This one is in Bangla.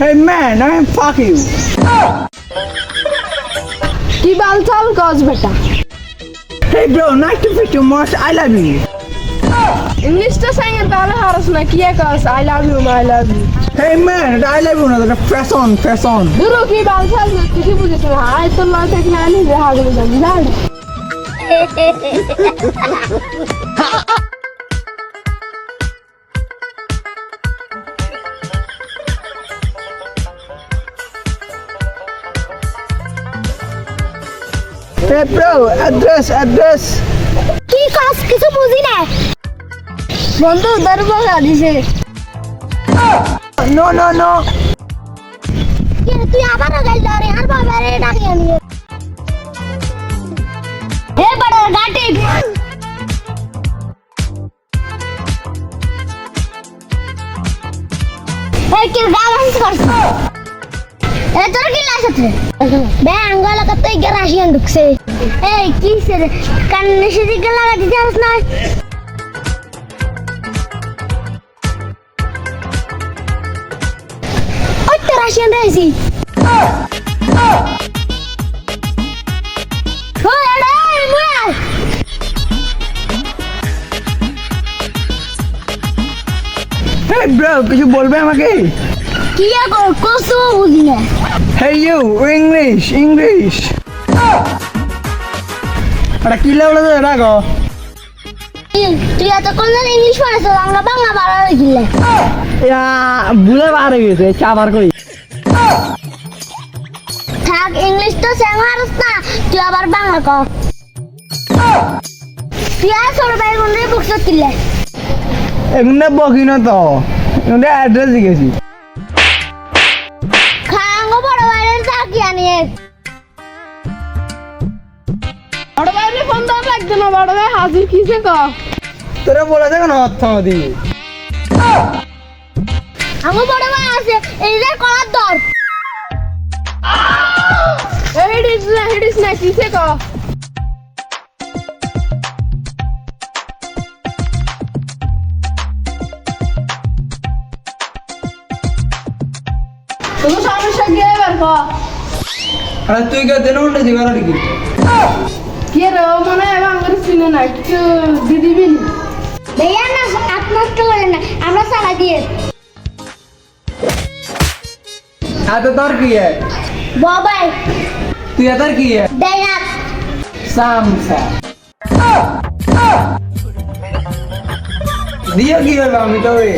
Hey man, I'm fuck you. কি বালচাল গজ বেটা Hey bro, nice to meet you, Mars. I love you. ইংলিশটা সাইঙ্গের তাহলে হারস না কি কস I love you I love you Hey man, I love you. Another press on, press on. দুরু কি বালচাল না কিছু বুঝিস না আই তোর লয় থাকলে আনি যে হাগলে যাবি জান Hey bro, address, address. কি কাজ? কিছু বুঝি না। বন্ধু দরবার দিছে No, no, no. তুই আবার গেল? ধরে আর বাবারে ডাকি আনি এই কি গালাস এ, তোর কি লাগাছে বে, আঙ্গল কত গরাশিয়ান ঢুকছে এই, কি সে কান্নে সিদি লাগা দিতে পারছ না? ওই Hey bro, কিছু বলবে আমাকে? কি গো কসু বুঝি না। Hey you, English, English. আরে কি লাগল তো রাখো তুই এত করলেন ইংলিশ পড়েছ আমরা বাংলা বাড়া লিখলে ইয়া বুঝে বার গেছে চাবার কই থাক ইংলিশ তো সেম হারস না তুই আবার বাংলা ক তুই আর ভাই বোন রে বুকস এগুলো বকি না তো। এগুলো অ্যাড্রেস দিয়েছি খাঙ্গো বড় ভাইয়ের চাকি আনিয়ে বড় ভাইরে ফোন দেওয়া লাগছে না বড় ভাই হাজির কিসে ক? তোরা বলেছে কেন অর্থ দিয়ে আঙ্গো বড় ভাই আছে এই যে করার দর। হেডিস না হেডিস না কিসে ক? তুমি সমস্যা কি এবার ক? আরে তুই কে দেন উল্টে জিগার কি কে রে ও মনে হয় আমার চিনে না কিছু দি দিবি? নি? ভাইয়া না আত্মহত্য করে না আমরা সারা দিয়ে। এত তোর কি है বাবাই তুই এত কি है দেয়া সামসা দিয়ে কি হলো আমি তো ওই